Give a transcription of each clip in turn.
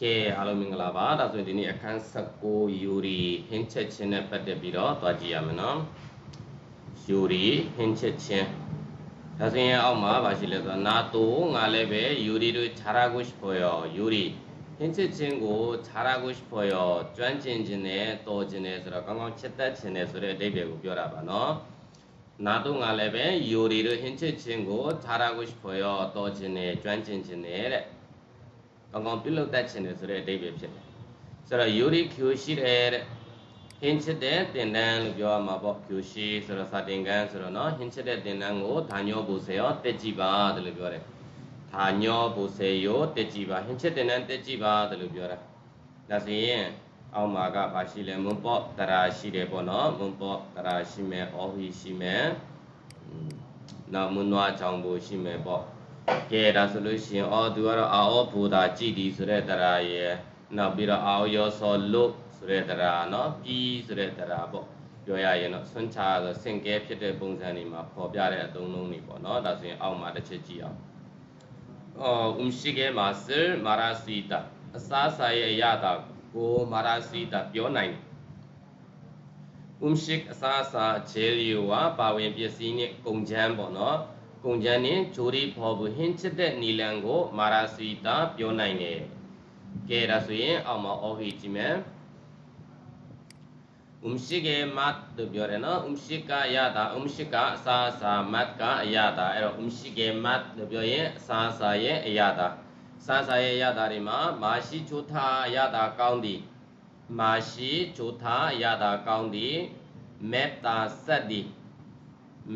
ကဲအားလုံးမင်္ဂလာပါဒါဆိုရင်ဒီနေ့အခန်း16ယူရီဟင်းချက်ချင်းနဲ့ပတ်သက်ပြီးတော့သွားကြည့်ရမယ်နော်ယူရီဟင်းချက်ချင်းဒါဆိုရင်အောက်မှာပါရှိလဲဆိုတော့နာတိုငါလည်းပဲယူရီတို့ခြားရကိုရှိဖို့ရောယူရီဟင်းချက်ချင်းကိုခြားရကိုရှိဖို့ရောကျွမ်းကျင်ခြင်းနဲ့တော်ခြင်းနဲ့ဆိုတော့ကောင်းကောင်းချက်သက်ခြင်းနဲ့ဆိုတဲ့အဓိပ္ပာယ်ကိုပြောတာပါနော်နာတိုငါလည်းပဲယူရီတို့ဟင်းချက်ချင်းကိုခြားရကိုရှိဖို့ရောတော်ခြင်းနဲ့ကျွမ်းကျင်ခြင်းနဲ့တဲ့ အကောင်ပြုလုပ်တတ်ခြင်းတယ်ဆိုတဲ့အဓိပ္ပာယ်ဖြစ်တယ်ဆိုတော့ယူရီကျူရှိတယ်တဲ့ဟင်းချစ်တဲ့တင်တန်းလို့ပြောရမှာပေါ့ကျူရှိဆိုတော့စာတင်ကန်းဆိုတော့နော်ဟင်းချစ်တဲ့တင်တန်းကိုဓာညောဘုဆေရောတက်ကြည့်ပါတယ်လို့ပြောတယ်ဓာညောဘုဆေရောတက်ကြည့်ပါဟင်းချစ်တင်တန်းတက်ကြည့်ပါတယ်လို့ပြောတာဒါဆိုရင်အောက်မှာကဘာရှိလဲမွန်ပေါ့တရာရှိတယ်ပေါ့နော်မွန်ပေါ့တရာရှိမယ်အော်ဟီရှိမယ်နောက်မွန်နွားချောင်ဘူရှိမယ်ပေါ့ ကဲဒါဆိုလို့ရှိရင်အော်သူကတော့အာဩဘူတာကြည်ဒီဆိုတဲ့တရားရယ်နောက်ပြီးတော့အာဩယောဆောလို့ဆိုတဲ့တရားနော်ပြီးဆိုတဲ့တရားပေါ့ပြောရရင်တော့ဆွန့်ချဆိုဆင့်ကဲဖြစ်တဲ့ပုံစံတွေမှာပေါ်ပြတဲ့အသုံးလုံးတွေပေါ့နော်ဒါဆိုရင်အောက်မှာတစ်ချက်ကြည့်အောင်အော်ဥရှိကဲမှာစမာရာစီတာအစားစာရဲ့အရတာကိုမာရာစီတာပြောနိုင်တယ်ဥရှိကအစားစာဂျယ်လီယိုကပါဝင်ပစ္စည်းနဲ့ကုန်ချမ်းပေါ့နော် ကုန်ချမ်းနဲ့ဂျိုဒီဖော်ဘူးဟင်းချစ်တဲ့နီလန်ကို marasita ပြောနိုင်တယ်ကဲဒါဆိုရင်အောက်မှာ okay ကြည့်မယ် umshige mat လို့ပြောတယ်နော် umshika အရသာ umshika အစာအစာ mat ကအရသာအဲ့တော့ umshige mat လို့ပြောရင်အစာအစာရဲ့အရသာအစာအစာရဲ့အရသာတွေမှာမာရှိချိုထာအရသာကောင်းသည်မာရှိချိုထာအရသာကောင်းသည်မေတ္တာစက်သည်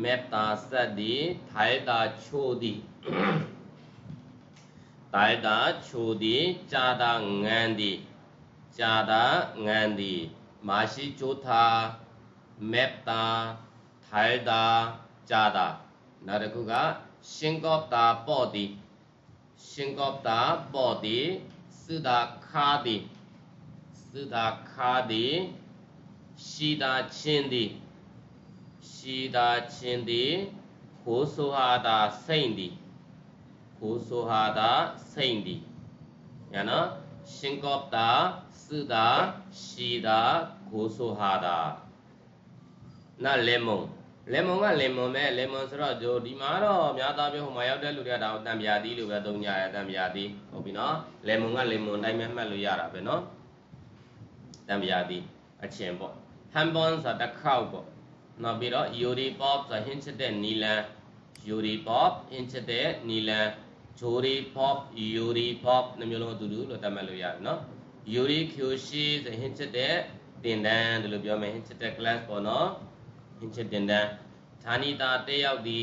မေတ္တာစက်သည်ထိုင်တာချိုသည်တိုင်တာချိုသည်ကြာတာငန်းသည်ကြာတာငန်းသည်မာရှိကျိုးသာမေတ္တာထိုင်တာကြာတာနောက်တစ်ခုကရှင်ကောပတာပေါ့တီရှင်ကောပတာပေါ့တီသုဒာခါတီသုဒာခါတီရှိတာချင်းတီ ရှိတာချင်းတီခိုးဆိုဟာတာစိမ့်တီခိုးဆိုဟာတာစိမ့်တီညာနော်ရှင်ကောပတာသုတာရှိတာကိုဆိုဟာတာနာလေမုံလေမုံကလေမုံပဲလေမုံဆိုတော့ဒီဒီမှာတော့များသားပြောဟိုမှာရောက်တဲ့လူတွေကဒါကိုတံပြာသီးလို့ပဲသုံးကြရတယ်တံပြာသီးဟုတ်ပြီနော်လေမုံကလေမုံတိုင်းပဲမှတ်လို့ရတာပဲနော်တံပြာသီးအချင်ပေါ့ဟမ်ပွန်ဆိုတာတစ်ခေါက်ပေါ့ နောက်ပြီးတော့ယူရီပေါပ်ဆိုဟင်းချတဲ့နီလန်ယူရီပေါပ်ဟင်းချတဲ့နီလန်ဂျိုရီပေါပ်ယူရီပေါပ်နှမျိုးလုံးအတူတူလို့တတ်မှတ်လို့ရတယ်နော်ယူရီကျိုရှိဆိုဟင်းချတဲ့တင်တန်းတယ်လို့ပြောမယ်ဟင်းချတဲ့ class ပေါ့နော်ဟင်းချတင်တန်းဌာနီတာတက်ရောက်ဒီ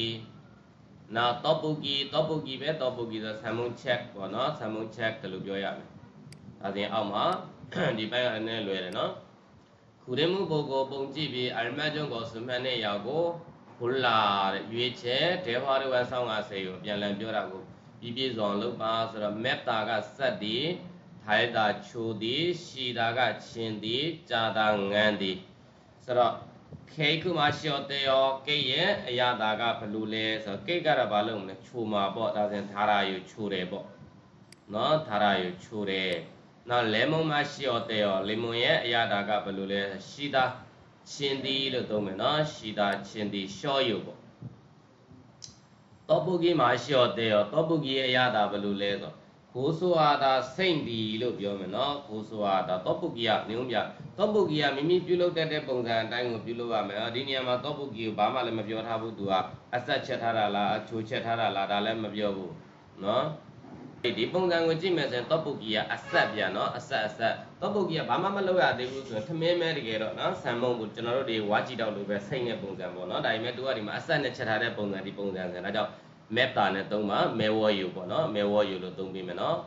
နောက်တော့ပုဂီတော့ပုဂီပဲတော့ပုဂီဆိုဆံမုံ check ပေါ့နော်ဆံမုံ check တယ်လို့ပြောရမယ်ဒါဆိုရင်အောက်မှာဒီဘက်ကလည်းလွယ်တယ်နော် ခုရင်မှုပုဂ္ဂိုလ်ပုံကြည့်ပြီးအရမတ်ကျုံကိုစုမှတ်တဲ့ရောက်ကိုဘုလာတဲ့ရွေးချယ်ဒေဝရဝဆောင်းကဆေကိုပြန်လည်ပြောတာကိုပြီးပြည့်စုံလုပ်ပါဆိုတော့မေတ္တာကစက်ဒီထိုင်တာချိုသည်ရှီတာကချင်းသည်ကြာတာငန်းသည်ဆိုတော့ခေခုမှာရှော့တေယောကိရဲ့အရာတာကဘလူလဲဆိုတော့ကိကတော့ဘာလို့မလဲချိုမှာပေါ့ဒါဆိုရင် ധാ ရာယူချိုတယ်ပေါ့နော် ധാ ရာယူချိုတယ် နောက်လေမုံမှာရှော့တေယောလေမုံရဲ့အရာတာကဘလူလဲရှီတာချင်းသည်လို့သုံးမယ်နော်ရှီတာချင်းသည်ရှော့ယူပေါ့တောပုဂိမှာရှော့တေယောတောပုဂိရဲ့အရာတာဘလူလဲဆိုကိုဆိုဟာတာစိတ်ဒီလို့ပြောမယ်နော်ကိုဆိုဟာတာတောပုဂ္ဂိယနုံပြတောပုဂ္ဂိယမိမိပြုလုပ်တတ်တဲ့ပုံစံအတိုင်းကိုပြုလုပ်ရမယ်ဒီနေရာမှာတောပုဂ္ဂိယဘာမှလည်းမပြောထားဘူးသူကအဆက်ချက်ထားတာလားအချိုချက်ထားတာလားဒါလည်းမပြောဘူးနော် ဒီပုံစံကိုကြည့်မယ်ဆိုရင်တောပုဂ္ဂိယအဆက်ပြန်နော်အဆက်အဆက်တောပုဂ္ဂိယဘာမှမလုပ်ရသေးဘူးဆိုရင်ထမင်းမဲတကယ်တော့နော်ဆံမုံကိုကျွန်တော်တို့ဒီဝါကြည့်တော့လို့ပဲစိတ်နဲ့ပုံစံပေါ့နော်ဒါပေမဲ့သူကဒီမှာအဆက်နဲ့ချက်ထားတဲ့ပုံစံဒီပုံစံဆိုဒါကြောင့်မေတ္တာနဲ့သုံးပါမေဝယူပေါ့နော်မေဝယူလို့သုံးပြီးမယ်နော်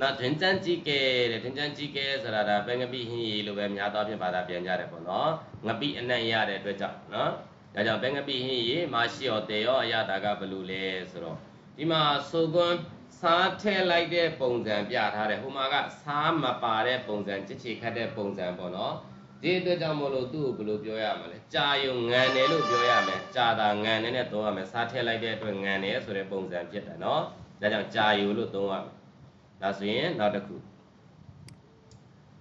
နောက်ဒင်ချန်ကြီးကဲတဲ့ဒင်ချန်ကြီးကဲဆိုတာဒါပဲငပိဟင်းရီလို့ပဲများသောဖြင့်ဘာသာပြန်ကြတယ်ပေါ့နော်ငပိအနံ့ရတဲ့အတွက်ကြောင့်နော်ဒါကြောင့်ပဲငပိဟင်းရီမရှိော်တေရောအရတာကဘလူလဲဆိုတော့ဒီမှာဆိုကွန်း စားထည့်လိုက်တဲ့ပုံစံပြထားတယ်ဟိုမှာကစားမပါတဲ့ပုံစံချစ်ချေခတ်တဲ့ပုံစံပေါ့နော်ဒီအတွက်ကြောင့်မလို့သူ့ကိုဘယ်လိုပြောရမလဲကြာယုံငံတယ်လို့ပြောရမယ်ကြာတာငံတယ်နဲ့သုံးရမယ်စားထည့်လိုက်တဲ့အတွက်ငံတယ်ဆိုတဲ့ပုံစံဖြစ်တယ်နော်ဒါကြောင့်ကြာယုံလို့သုံးရမယ်ဒါဆိုရင်နောက်တစ်ခု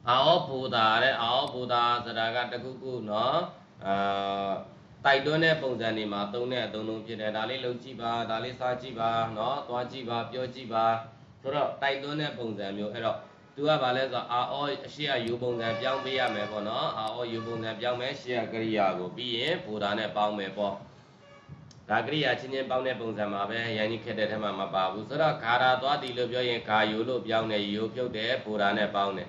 အာဩဘူတာတဲ့အာဩဘူတာဆိုတာကတခုခုနော်အာ တိုက်တွန်းတဲ့ပုံစံတွေမှာသုံးတဲ့အသုံးလုံးဖြစ်တယ်ဒါလေးလုပ်ကြည့်ပါဒါလေးစားကြည့်ပါเนาะသွားကြည့်ပါပြောကြည့်ပါဆိုတော့တိုက်တွန်းတဲ့ပုံစံမျိုးအဲ့တော့သူကဘာလဲဆိုတော့အာဩအရှိရယူပုံစံပြောင်းပေးရမယ်ပေါ့နော်အာဩယူပုံစံပြောင်းမယ်ရှေ့ကကရိယာကိုပြီးရင်ဘူတာနဲ့ပေါင်းမယ်ပေါ့ဒါကရိယာချင်းချင်းပေါင်းတဲ့ပုံစံမှာပဲရန်ကြီးခက်တဲ့ထဲမှာမပါဘူးဆိုတော့ဂါရာသွားတီလို့ပြောရင်ဂါယူလို့ပြောင်းတယ်ယူဖြုတ်တယ်ဘူတာနဲ့ပေါင်းတယ်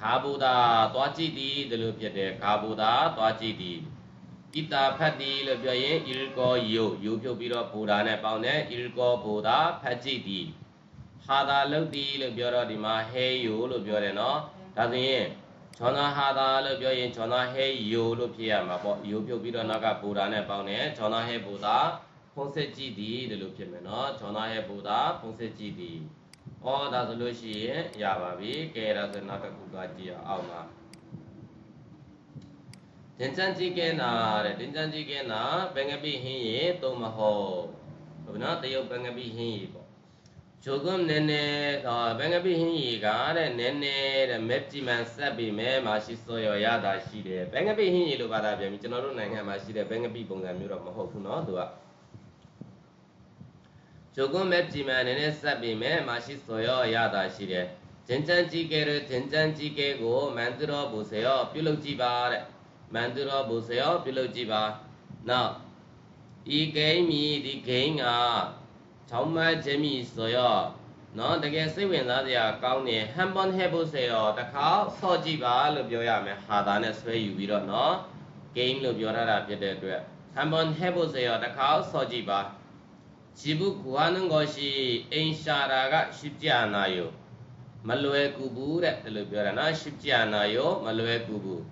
ခါဘူတာသွားကြည့်သည်ဒီလိုဖြစ်တယ်ခါဘူတာသွားကြည့်သည် ဣတာဖတ်သည်လို့ပြောရင်ဣရကောယုယူဖြုတ်ပြီးတော့ဘူတာနဲ့ပေါင်းတယ်ဣရကောဘူတာဖတ်ကြည့်သည်ဟာတာလုတ်သည်လို့ပြောတော့ဒီမှာဟဲယုလို့ပြောတယ်နော်ဒါဆိုရင်ချောနာဟာတာလို့ပြောရင်ချောနာဟဲယုလို့ဖြစ်ရမှာပေါ့ယုဖြုတ်ပြီးတော့နောက်ကဘူတာနဲ့ပေါင်းတယ်ချောနာဟဲဘူတာဖုံးဆက်ကြည့်သည်ဒီလိုဖြစ်မယ်နော်ချောနာဟဲဘူတာဖုံးဆက်ကြည့်သည်ဩဒါဆိုလို့ရှိရင်ရပါပြီကဲဒါဆိုနောက်တစ်ခုကကြည့်အောင်မှာ တင်ချန်ကြည့်ကဲနာတဲ့တင်ချန်ကြည့်ကဲနာဘင်္ဂပိဟင်းရေသုံးမဟုတ်ဟုတ်ပြီနော်တရုတ်ဘင်္ဂပိဟင်းရေပေါ့ဂျိုကွမ်နဲနဲဘင်္ဂပိဟင်းရေကတဲ့နဲနဲတဲ့မက်ဂျီမန်ဆက်ပြီးမဲမရှိစောရရတာရှိတယ်ဘင်္ဂပိဟင်းရေလို့ဘာသာပြန်ပြီကျွန်တော်တို့နိုင်ငံမှာရှိတဲ့ဘင်္ဂပိပုံစံမျိုးတော့မဟုတ်ဘူးနော်သူကဂျိုကွမ်မက်ဂျီမန်နဲနဲဆက်ပြီးမဲမရှိစောရရတာရှိတယ်ဂျင်ချန်ကြီးကဲတဲ့ဂျင်ချန်ကြီးကဲကိုမန်သူတော်ဘူစေရောပြုလုပ်ကြည့်ပါတဲ့ မန်သူတော်ဘူစေရောပြုလုပ်ကြည့်ပါနောက်ဤဂိမ်းမီဒီဂိမ်းကချောင်းမခြင်းမီဆိုရောနော်တကယ်စိတ်ဝင်စားစရာကောင်းတယ်ဟမ်ပွန်ဟဲဖို့စေရောတခါဆော့ကြည့်ပါလို့ပြောရမယ်ဟာတာနဲ့ဆွဲယူပြီးတော့နော်ဂိမ်းလို့ပြောထားတာဖြစ်တဲ့အတွက်ဟမ်ပွန်ဟဲဖို့စေရောတခါဆော့ကြည့်ပါ지부 구하는 것이အိမ်ရှာတာက쉽지 않아요မလွယ်ကူဘူးတဲ့ဒီလိုပြောတာနော်쉽지 않아요မလွယ်ကူဘူး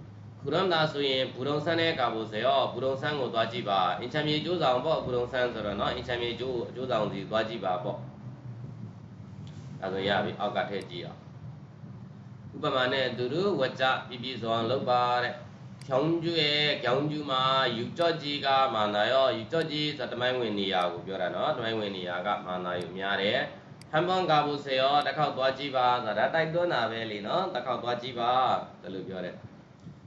ခုတော့ဒါဆိုရင်ဘူရုံဆန်းနဲ့ကာဖို့စေရောဘူရုံဆန်းကိုသွားကြည့်ပါအင်ချမ်းမြေကျိုးဆောင်ပေါ့ဘူရုံဆန်းဆိုတော့နော်အင်ချမ်းမြေကျိုးအကျိုးဆောင်စီသွားကြည့်ပါပေါ့အဲဆိုရပြီအောက်ကထည့်ကြည့်အောင်ဥပမာနဲ့သူတို့ဝကြပြပြစွာလောက်ပါတဲ့ဖြောင်းကျူရဲ့ကြောင်းကျူမှာယူကြော့ကြီးကမာနာရောယူကြော့ကြီးဆိုတမိုင်းဝင်နေရာကိုပြောတာနော်တမိုင်းဝင်နေရာကမာနာယူများတယ်ဟမ်ပွန်ကာဘူးစေရောတစ်ခေါက်သွားကြည့်ပါဆိုတာတိုက်တွန်းတာပဲလေနော်တစ်ခေါက်သွားကြည့်ပါဒါလို့ပြောတယ်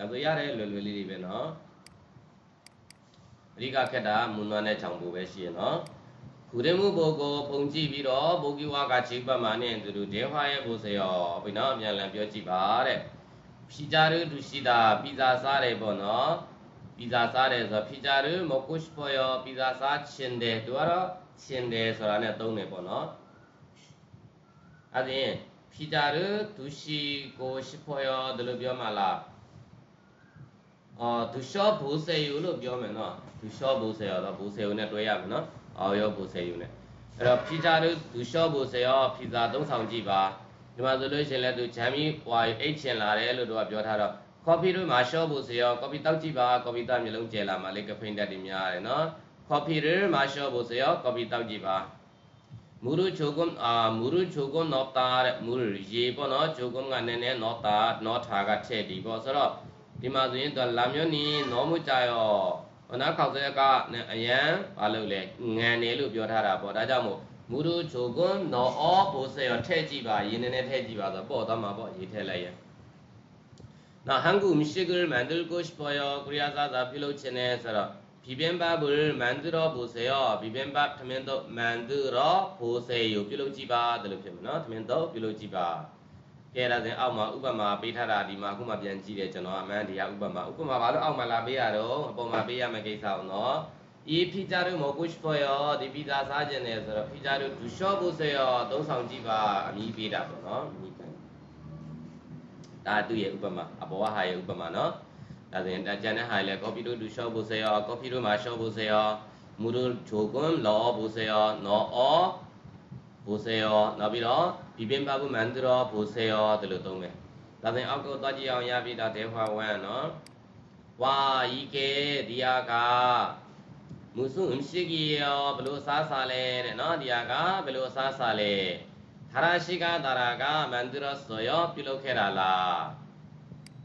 ဒါဆိုရတဲ့လွယ်လွယ်လေးတွေပဲနော်အဓိကခက်တာမွန်နွမ်းတဲ့ချောင်ပိုပဲရှိရနော်ခုရင်မှုဘုကိုပုံကြည့်ပြီးတော့ဘုကိဝါကချိပတ်မာနဲ့သူတို့ဒေဝရဲ့ဘုဆယောဘိနော်အမြန်လန်ပြောကြည့်ပါတဲ့ဖြီကြရဒုရှိတာပီဇာစားတယ်ပေါ့နော်ပီဇာစားတယ်ဆိုတော့ဖြီကြရမကုရှ်ပေါ်ယောပီဇာစားရှင်တယ်သူကတော့ရှင်တယ်ဆိုတာနဲ့သုံးတယ်ပေါ့နော်အဲ့ဒါဖြီကြရဒုရှိကိုရှိပေါ်ယောဒါလို့ပြောမှလား အော်ဒုရှောဘိုးစေယူလို့ပြောမယ်နော်ဒုရှောဘိုးစေရောတော့ဘိုးစေယူနဲ့တွဲရမယ်နော်အော်ရောဘိုးစေယူနဲ့အဲ့တော့ဖြီဂျာတို့ဒူရှော့ဘိုစေရောဖြီဇာသုံးဆောင်ကြည့်ပါဒီမှာဆိုလို့ရှိရင်လည်းသူဂျမ်မီဟွာအိတ်ချင်လာတယ်လို့တို့ကပြောထားတော့ကော်ဖီတို့မှာရှော့ဘိုစေရောကော်ဖီတောက်ကြည့်ပါကော်ဖီတောက်မျိုးလုံးကျဲလာမှလေကဖိန်တက်တွေများတယ်နော်ကော်ဖီတို့မှာရှော့ဘိုစေရောကော်ဖီတောက်ကြည့်ပါမူရချိုကွန်အာမူရချိုကွန်နော့တာတဲ့မူရရေပေါ့နော်ချိုကွန်ကနည်းနည်းနော့တာနော့ထာကထည့်ဒီပေါ့ဆိုတော့ ဒီမှာဆိုရင်သူကလာမျိုးနီနောမှုကြရောဟောနာခေါက်ဆဲကအရန်ဘာလို့လဲငံနေလို့ပြောထားတာပေါ့ဒါကြောင့်မို့မူရူချိုကွန်နောအောပိုဆဲရောထဲ့ကြည့်ပါရင်းနေနေထဲ့ကြည့်ပါဆိုပေါ့သွားမှာပေါ့ရေးထဲ့လိုက်ရဲ့နောက်ဟန်ကူမရှိဂရမန်ဒူကိုရှ်ပေါ်ရောကရိယာသာသာပြုလုပ်ခြင်းနဲ့ဆိုတော့ဘီဘင်ဘာဘူမန်ဒူရောဘူဆေရောဘီဘင်ဘာထမင်းတော့မန်ဒူရောဘူဆေယောပြုလုပ်ကြည့်ပါတယ်လို့ဖြစ်မှာနော်ထမင်းတော့ပြုလုပ်ကြည့်ပါ ကဲဒါဆိုရင်အောက်မှာဥပမာပေးထားတာဒီမှာအခုမှပြန်ကြည့်တယ်ကျွန်တော်အမှန်တရားဥပမာဥပမာဘာလို့အောက်မှာလာပေးရတော့အပေါ်မှာပေးရမယ့်ကိစ္စအောင်နော်이 피자를 먹고 싶어요. 네 피자 사진에서 피자를 드셔 보세요. သုံးဆောင်ကြည့်ပါအမီးပေးတာပေါ့နော်အမီးပေးဒါသူ့ရဲ့ဥပမာအပေါ်ကဟာရဲ့ဥပမာနော်ဒါဆိုရင်ကျန်တဲ့ဟာလည်း copy to 드셔 보세요. copy to 마셔 보세요. 물을 조금 넣어 보세요. 넣어 보세요. နောက်ပြီးတော့ ဒီပင်ပါကုမန္တရောဘူဆေယောတလို့သုံးမယ်ဒါဆိုရင်အောက်ကိုသွားကြည့်အောင်ရပြီဒါဒေဝဝံနော်ဝါဤကေဒီယာကမုစုမရှိကီယောဘလို့စားစားလဲတဲ့နော်ဒီယာကဘလို့စားစားလဲဟာရရှိကတာရာကမန္တရောဆိုယောပြုလုပ်ခဲ့တာလား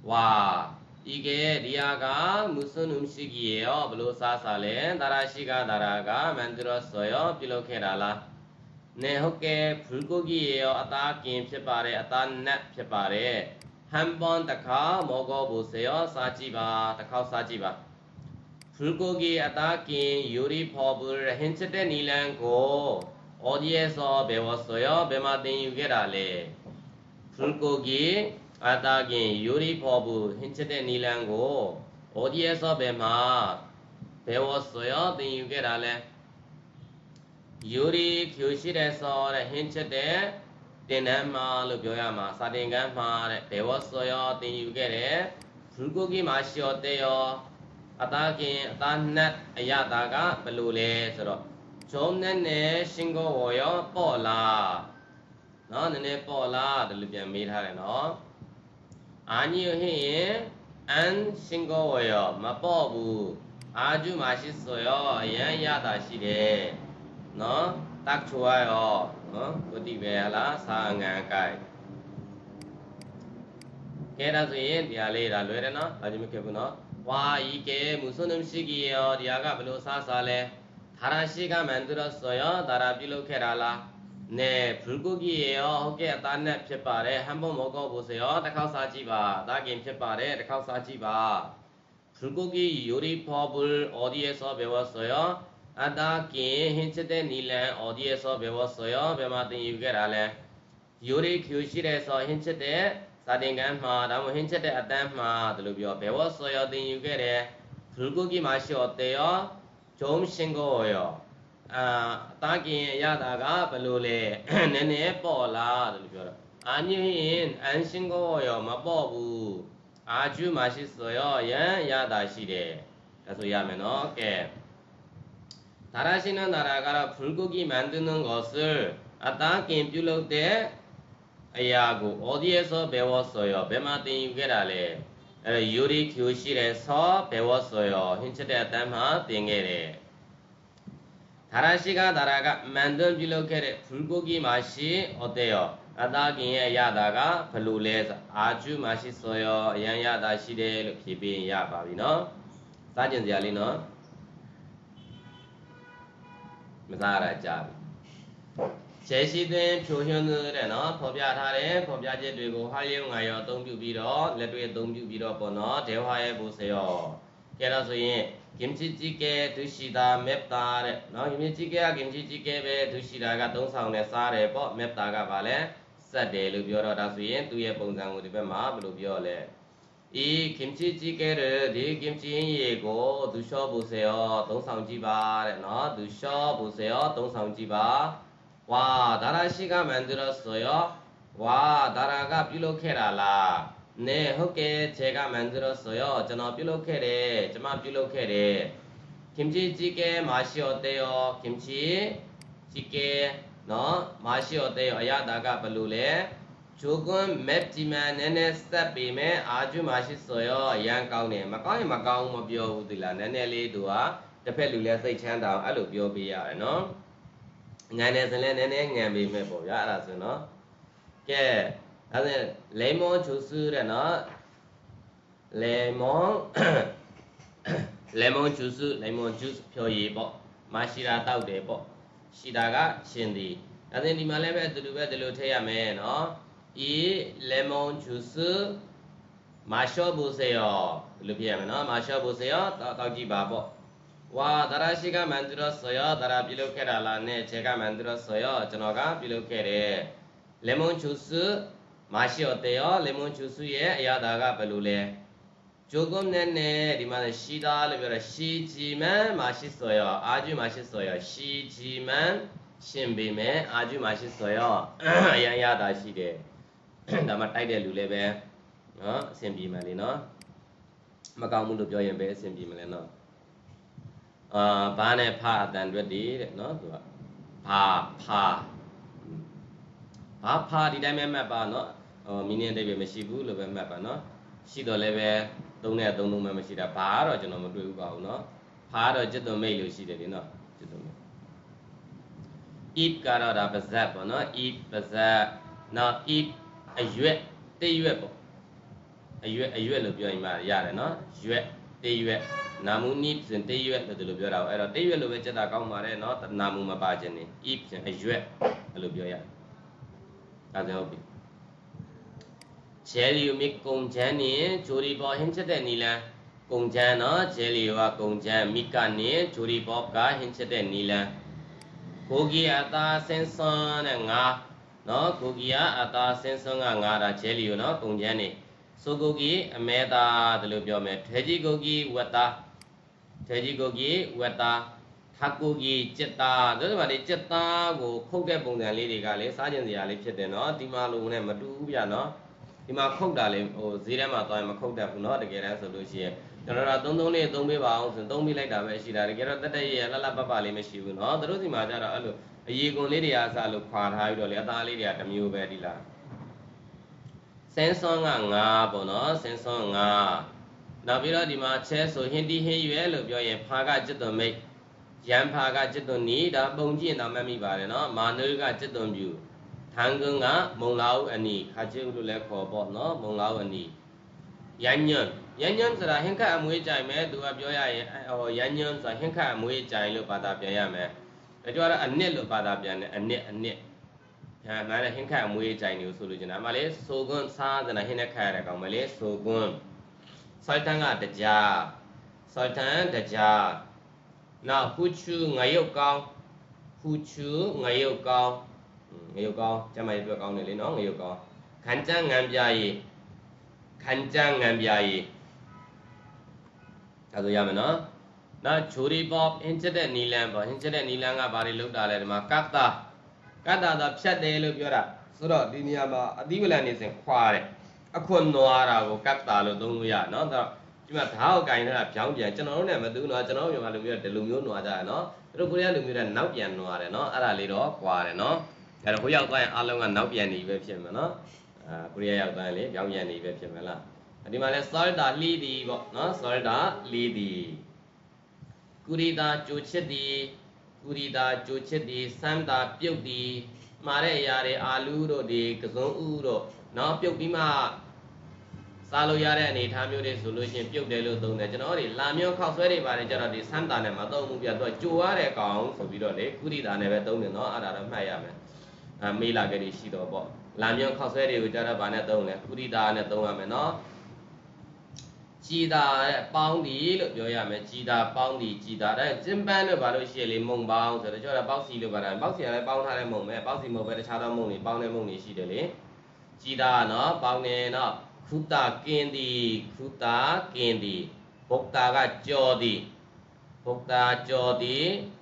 ဝါဤကေဒီယာကမုစုနုရှိကီယောဘလို့စားစားလဲတာရာရှိကတာရာကမန္တရောဆိုယောပြုလုပ်ခဲ့တာလား နေဟုတ်ကဲ့ဖူကိုကြီးရောအသားကင်ဖြစ်ပါတယ်အသားနက်ဖြစ်ပါတယ်ဟမ်ပွန်တခါမောဂောဘူစေရောစားကြည့်ပါတစ်ခေါက်စားကြည့်ပါဖူကိုကြီးအသားကင်ယူရီဖော်ဘူရဟင်ချတဲ့နီလန်ကိုအော်ဒီယဆောဘေဝဆိုရောဘယ်မှာသင်ယူခဲ့တာလဲဖူကိုကြီးအသားကင်ယူရီဖော်ဘူဟင်ချတဲ့နီလန်ကိုအော်ဒီယဆောဘယ်မှာဘေဝဆိုရောသင်ယူခဲ့တာလဲ ယူရီဖြူရှိတဲ့ဆောတဲ့ဟင်ချက်တဲ့တင်တန်းမှာလို့ပြောရမှာစာတင်ကန်းမှာတဲ့ဘေဝဆောရောသင်ယူခဲ့တယ်ဖူကိုကြီးမှာရှော့တဲ့ရောအသားကင်အသားနှက်အရတာကဘယ်လိုလဲဆိုတော့ဂျုံနဲ့နဲ့ရှင်ကိုဝရောပေါ့လားနော်နည်းနည်းပေါ့လားဒီလိုပြန်မေးထားတယ်နော်အာညိဟင်အန်ရှင်ကိုဝရောမပေါ့ဘူးအာကျူမရှိဆိုရောအရန်ရတာရှိတယ် နော်တက်ချွာရောနော်ကိုတိပဲဟလားစာငံကိုက်ကဲဒါဆိုရင်တရားလေးဒါလွယ်တယ်နော်ဒါကြည့်မခဲ့ဘူးနော်ဝါဤကဲမုစွန်းမရှိကြီးရောတရားကဘလို့စားစားလဲထာရရှိကမန္တရဆိုရောဒါရာပြုလုပ်ခဲ့တာလားနဲဖူကုကြီးရောဟုတ်ကဲ့အသားနဲ့ဖြစ်ပါတယ်ဟမ်ဘုံမောကောဘုဆိုရောတစ်ခေါက်စားကြည့်ပါဒါကင်ဖြစ်ပါတ ယ်တစ်ခေါက်စားကြည့်ပါဖူကုကြီးယူရီဖော်ဘူအော်ဒီယဆောဘေဝဆိုရောအတာကင်ဟင်ချတဲ့နီလန်အော်ဒီယဆောဘေဝဆိုရောဘယ်မှာသင်ယူခဲ့တာလဲယူရီကျူရှိတဲ့ဆိုဟင်ချတဲ့စာတင်ကန်းမှာဒါမှမဟုတ်ဟင်းချက်တဲ့အတန်းမှာဒါလိုပြောဘေဝဆောယောတင်ယူခဲ့တယ်ဘုကုကိမှာရှော့တေယောဂျုံရှင်ကိုယောအာအတာကင်ရတာကဘယ်လိုလဲနည်းနည်းပေါ့လားဒါလိုပြောတော့အာညင်အန်ရှင်ကိုယောမပေါ့ဘူးအာကျူမရှိဆိုယောယံရတာရှိတယ်ဒါဆိုရမယ်နော်ကဲ 잘하시는 나라가 불고기 만드는 것을 아따긴 빌로데 야구 어디에서 배웠어 요? 배마띵 유게라래 요리 교실에서 배웠어 요. 힌트대 담아 띵게래 다라시가 나라가 만든 빌로케래 불고기 맛이 어때 요? 아따긴의 야다가 별로래서 아주 맛있어 요. 양야다시래 비빈 야바비너 사진 자리너 န်ရတာရှိတယ်လို့ဖြေပေးရပါပြီနော်စားကျင်စရာလေးနော်မစားရကြပြီခြေရှိသွင်းဖြိုညွှန်းတဲ့နော်ဖော်ပြထားတဲ့ဖော်ပြချက်တွေကိုဟာရုံငါရောအသုံးပြုပြီးတော့လက်တွေ့အသုံးပြုပြီးတော့ပေါ့နော်ဒေဝါရဲ့ဘုစေရောကဲတော့ဆိုရင်ဂင်ချီချီကဲဒုရှိတာမက်တာတဲ့နော်ဂင်ချီကဲကဂင်ချီချီကဲပဲဒုရှိတာကသုံးဆောင်နဲ့စားတယ်ပေါ့မက်တာကပါလဲစက်တယ်လို့ပြောတော့ဒါဆိုရင်သူ့ရဲ့ပုံစံကိုဒီဘက်မှာဘယ်လိုပြောလဲ 이 김치찌개를 네 김치인이고 드셔보세 요. 동상지 바. 너 드셔보세 요. 동상지 바. 와 나라 씨가 만들었어 요. 와 나라가 빌로케라 라. 네 헛게 제가 만들었어 요. 저는 빌로케 래. 저만 빌로케 래. 김치찌개 맛이 어때 요? 김치찌개 너 맛이 어때 요? 야 나가 별로 래. ဂျိုကွန်းမက်ဂျီမန်နည်းနည်းစက်ပေမဲ့အာကျူမရှိဆိုရောအရန်ကောင်းတယ်မကောင်းရင်မကောင်းမပြောဘူးဒီလားနည်းနည်းလေးသူကတစ်ဖက်လူလဲစိတ်ချမ်းသာအောင်အဲ့လိုပြောပေးရတယ်နော်ငံနေစလဲနည်းနည်းငံပေးမဲ့ပေါ့ဗျာအဲ့ဒါဆိုနော်ကဲဒါဆိုလေမွန်ဂျူးစ်တဲ့နော်လေမွန်လေမွန်ဂျူးစ်လေမွန်ဂျူးစ်ဖြော်ရည်ပေါ့မရှိတာတောက်တယ်ပေါ့ရှိတာကရှင်သည်ဒါဆိုဒီမှာလည်းပဲအတူတူပဲဒီလိုထည့်ရမယ်နော် ဤလေမွန်ဂျူးစ်မာရှော့ဘူစေယောဘယ်လိုပြရမလဲနော်မာရှော့ဘူစေယောတောက်ကြည့်ပါပေါ့ဝါဒရာရှိကမန္တရဆိုရဒရာပြုလုပ်ခဲ့တာလားနဲ့ခြေကမန္တရဆိုရကျွန်တော်ကပြုလုပ်ခဲ့တယ်လေမွန်ချူစမရှိအတေရောလေမွန်ချူစရဲ့အရာသာကဘယ်လိုလဲဂျိုကုမ်နဲ့နဲ့ဒီမှာရှိတာလို့ပြောတာရှိကြည်မန်မရှိဆိုရအာကျူမ ဒါမှတိုက်တဲ့လူလည်းပဲနော်အဆင်ပြေမှလေနော်မကောင်းဘူးလို့ပြောရင်ပဲအဆင်ပြေမလဲနော်အာဘာနဲ့ဖအတန်တွက်တည်တဲ့နော်သူကဘာဖာဘာဖာဒီတိုင်းပဲမှတ်ပါနော် ဟောမီနင်းအတိတ်ပဲမရှိဘူးလို့ပဲမှတ်ပါနော်ရှိတော့လည်းပဲသုံးနဲ့သုံးသုံးမှမရှိတာဘာကတော့ကျွန်တော်မတွေ့ဘူးပါဘူးနော်ဖားတော့จิตသွန်မိတ်လို့ရှိတယ်လေနော်จิตသွန်မိတ် eat ကတော့ဒါပါဇက်ပေါ့နော် eat ပါဇက်နောက် eat အရွက်တေးရွက်ပေါ့အရွက်အရွက်လို့ပြောရင်မှရတယ်နော်ရွက်တေးရွက်နာမူနိဆိုရင်တေးရွက်လို့ဒီလိုပြောတာပေါ့အဲ့တော့တေးရွက်လို့ပဲစက်တာကောင်းပါတယ်နော်နာမူမပါခြင်းနေ eat ဆိုရင်အရွက်အဲ့လိုပြောရတယ်ဒါဆိုဟုတ်ပြီဂျယ်လီယိုမီကုံချမ်းနေဂျိုရီပေါ်ဟင်းချက်တဲ့နီလန်ကုံချမ်းနော်ဂျယ်လီယိုကကုံချမ်းမိကနေဂျိုရီပေါ်ကဟင်းချက်တဲ့နီလန်ကိုဂီအသာစင်ဆွန်တဲ့ငါ နော်ကိုဂီကအသာစင်ဆွန်ကငါဒါဂျယ်လီယိုနော်ကုံချမ်းနေဆိုကိုဂီအမဲသာဒါလို့ပြောမယ်ထွေကြီးကိုဂီဝတ်သားထွေကြီးကိုဂီဝတ်သားထကူကြီးจิตတာဆိုတော့ဒီจิตတာကိုခုတ်တဲ့ပုံစံလေးတွေကလေစားကျင်စရာလေးဖြစ်တယ်နော်ဒီမှာလိုနဲ့မတူဘူးဗျာနော်ဒီမှာခုတ်တာလေဟိုဈေးထဲမှာသွားရင်မခုတ်တတ်ဘူးเนาะတကယ်တမ်းဆိုလို့ရှိရင်ကျွန်တော်တို့သုံးသုံးလေးသုံးပေးပါအောင်ဆိုရင်သုံးပေးလိုက်တာပဲရှိတာတကယ်တော့တက်တက်ရရလှလှပပလေးမရှိဘူးเนาะသူတို့စီမှာကျတော့အဲ့လို အရေကွန်လေးတွေအားစလို့ခွာထားပြီးတော့လေအသားလေးတွေကတစ်မျိုးပဲဒီလားဆင်းဆွန်က9ပေါ့เนาะဆင်းဆွန်9နောက်ပြီးတော့ဒီမှာချဲဆိုဟင်းတီဟင်းရွယ်လို့ပြောရင်ဖာကจิตသွန်မိတ်ရန်ဖာကจิตသွန်နီဒါပုံကြည့်ရင်တော့မှတ်မိပါတယ်เนาะမာနုကจิตသွန်ပြူထန်ကုန်းကမုံလာဦးအနီခါချေဦးလို့လည်းခေါ်ပေါ့နော်မုံလာဦးအနီရန်ညွန်းရန်ညွန်းဆိုတာဟင်္ခတ်အမွေးကြိုင်မယ်သူကပြောရရင်ဟောရန်ညွန်းဆိုတာဟင်္ခတ်အမွေးကြိုင်လို့ဘာသာပြန်ရမယ် ဒါကြောင့်တော့အနစ်လို့ဘာသာပြန်တယ်အနစ်အနစ်ဟာနားလည်းဟင်္ခတ်အမွေးကြိုင်နေလို့ဆိုလို့ကျင်တာအမလေးဆိုကွန်းစားတဲ့ဟင်းနဲ့ခါရတဲ့ကောင်မလေးဆိုကွန်းစိုက်တန်းကတကြားစိုက်တန်းတကြားနောက်ဟူချူငရုတ်ကောင်းဟူချူငရုတ်ကောင်းငရုတ်ကောင်းကျမကြီးပြောကောင်းတယ်လေနော်ငရုတ်ကောင်းခန်းကျန်းငံပြရီခန်းကျန်းငံပြရီဒါဆိုရမယ်နော် နောက်ဂျိုရီပေါအင်ချက်တဲ့နီလန်ပေါ့အင်ချက်တဲ့နီလန်ကဘာတွေလောက်တာလဲဒီမှာကတ်တာကတ်တာသာဖြတ်တယ်လို့ပြောတာဆိုတော့ဒီနေရာမှာအသီးဝလံနေစဉ်ခွာတယ်အခွန်နွားတာကိုကတ်တာလို့သုံးလို့ရနော်ဒါဒီမှာဓာတ်ကိုကင်နေတာဖြောင်းပြန်ကျွန်တော်တို့နဲ့မတူတော့ကျွန်တော်တို့မြန်မာလူမျိုးတွေဒီလူမျိုးနွားကြရနော်သူတို့ကိုရီးယားလူမျိုးတွေနောက်ပြန်နွားတယ်နော်အဲ့ဒါလေးတော့ကွာတယ်နော်အဲ့တော့ဟိုရောက်သွားရင်အားလုံးကနောက်ပြန်နေပဲဖြစ်မှာနော်အာကိုရီးယားရောက်သွားရင်လေပြောင်းပြန်နေပဲဖြစ်မှာလားဒီမှာလဲ salta လီးဒီပေါ့နော် salta လီးဒီ ကုရီတာကြိုချစ်ဒီကုရီတာကြိုချစ်ဒီစမ်းတာပြုတ်ဒီမှာတဲ့အရာတွေအာလူးတို့ဒီကစုံဥတို့နော်ပြုတ်ပြီးမှစားလို့ရတဲ့အနေအထားမျိုးတွေဆိုလို့ရှိရင်ပြုတ်တယ်လို့သုံးတယ်ကျွန်တော်တို့လာမျိုးခောက်ဆွဲတွေပါတယ်ကြတော့ဒီစမ်းတာနဲ့မသုံးဘူးပြတော့ကြိုရတဲ့ကောင်ဆိုပြီးတော့လေကုရီတာနဲ့ပဲသုံးတယ်နော်အဲ့ဒါတော့မှတ်ရမယ်အမေးလာကြတယ်ရှိတော့ပေါ့လာမျိုးခောက်ဆွဲတွေကိုကြတော့ဗာနဲ့သုံးလဲကုရီတာနဲ့သုံးရမယ်နော် ကြည်တာတဲ့ပေါင်းဒီလို့ပြောရမယ်ကြည်တာပေါင်းဒီကြည်တာတဲ့ကျင်းပန်းလို့ဘာလို့ရှိရလေမုံပေါင်းဆိုတော့ကျွန်တော်ပေါက်စီလို့ပါတာပေါက်စီကလည်းပေါင်းထားတဲ့မုံပဲပေါက်စီမဟုတ်ပဲတခြားသောမုံတွေပေါင်းတဲ့မုံတွေရှိတယ်လေကြည်တာနော်ပေါင်းနေနော်ခုတာကင်းဒီခုတာကင်းဒီဘုတ်တာကကြော်ဒီဘုတ်တာကြော်ဒီ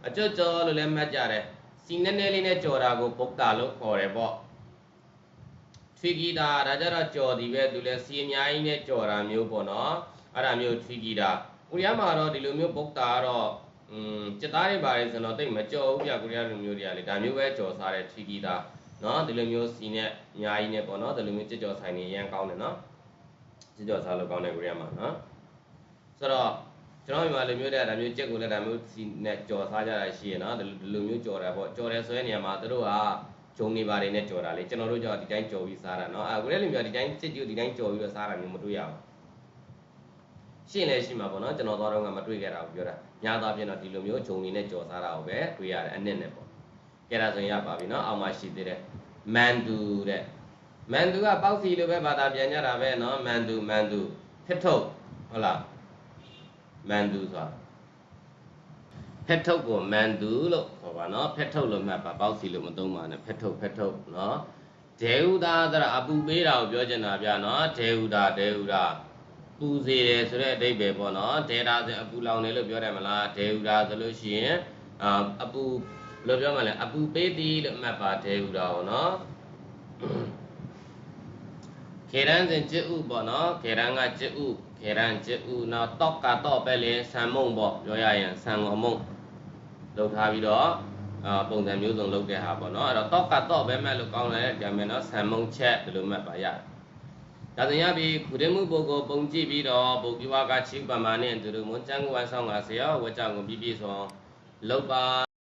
အကြော့ကြော်လို့လည်းမှတ်ကြတယ်စီနဲနဲလေးနဲ့ကြော်တာကိုဘုတ်တာလို့ခေါ်တယ်ပေါ့ထွေဂီတာဒါကြတော့ကြော်ဒီပဲသူလည်းစီအများကြီးနဲ့ကြော်တာမျိုးပေါ့နော် အဲ့ဒါမျိုးထွေဂီတာကိုရီးယားမှာတော့ဒီလိုမျိုးဘုတ်တာကတော့อืมစက်သားတွေပါတယ်ဆိုတော့တိတ်မကြော်ဘူးပြကိုရီးယားလူမျိုးတွေကလေဒါမျိုးပဲကြော်စားတဲ့ထွေဂီတာနော်ဒီလိုမျိုးစီနဲ့အများကြီးနဲ့ပေါ့နော်ဒီလိုမျိုးကြက်ကြော်ဆိုင်နေရန်ကောင်းတယ်နော်ကြည့်ကြောစားလို့ကောင်းတဲ့ကိုရီးယားမှာနော်ဆိုတော့ကျွန်တော်မြန်မာလူမျိုးတဲ့ဒါမျိုးကြက်ကိုလည်းဒါမျိုးစီနဲ့ကြော်စားကြတာရှိရနော်ဒီလိုမျိုးကြော်တာပေါ့ကြော်တယ်ဆိုတဲ့နေရာမှာတို့ကဂျုံနေပါတယ်နဲ့ကြော်တာလေကျွန်တော်တို့ကြော်ဒီတိုင်းကြော်ပြီးစားတာနော်အဲကိုရီးယားလူမျိုးဒီတိုင်းစစ်ကြည့်ဒီတိုင်းကြော်ပြီးတော့စားတာမျိုးမတွေ့ရဘူး ရှိရင်လည်းရှိမှာပေါ့နော်ကျွန်တော်သွားတော့ကမတွေ့ခဲ့တာကိုပြောတာညာသားပြင်တော့ဒီလိုမျိုးဂျုံနေနဲ့ကြော်စားတာကိုပဲတွေ့ရတယ်အနစ်နဲ့ပေါ့ကဲဒါဆိုရင်ရပါပြီနော်အောက်မှာရှိသေးတယ်မန်တူတဲ့မန်တူကပေါက်စီလိုပဲဘာသာပြန်ကြတာပဲနော်မန်တူမန်တူဖက်ထုတ်ဟုတ်လားမန်တူဆိုတာဖက်ထုတ်ကိုမန်တူလို့ခေါ်ပါနော်ဖက်ထုတ်လို့မှတ်ပါပေါက်စီလို့မသုံးပါနဲ့ဖက်ထုတ်ဖက်ထုတ်နော်ဒေဥဒါသရအပူပေးတာကိုပြောချင်တာဗျာနော်ဒေဥဒါဒေဥဒါစေတယ်ဆိုတဲ့အဓိပ္ပာယ်ပေါ့เนาะဒေတာဆိုအပူလောင်တယ်လို့ပြောတယ်မလားဒေဟုသာဆိုလို့ရှိရင်အာအပူဘယ်လိုပြောမလဲအပူပေးသည်လို့မှတ်ပါဒေဟုသာပေါ့เนาะခေရန်စဉ်จิตဥပေါ့နော်ခေရန်ကจิตဥခေရန်จิตဥနောက်တောက်ကတော့ပဲလေဆံမုံပေါ့ပြောရရင်ဆံငမုံလောက်ထားပြီးတော့အာပုံစံမျိုးစုံလုပ်တဲ့ဟာပေါ့နော်အဲ့တော့တောက်ကတော့ပဲမဲ့လို့ကောင်းတယ်ကြမယ်နော်ဆံမုံချက်ဒီလိုမှတ်ပါရတယ် ဒါဆိုရပြီခုတည်းမှုပုဂ္ဂိုလ်ပုံကြည့်ပြီးတော့ဘုရားကချိပမာနဲ့သူတို့မွန်ချမ်းကိုဝမ်းဆောင်ပါစေရောဝကြကိုပြည့်ပြည့်စုံလောက်ပါ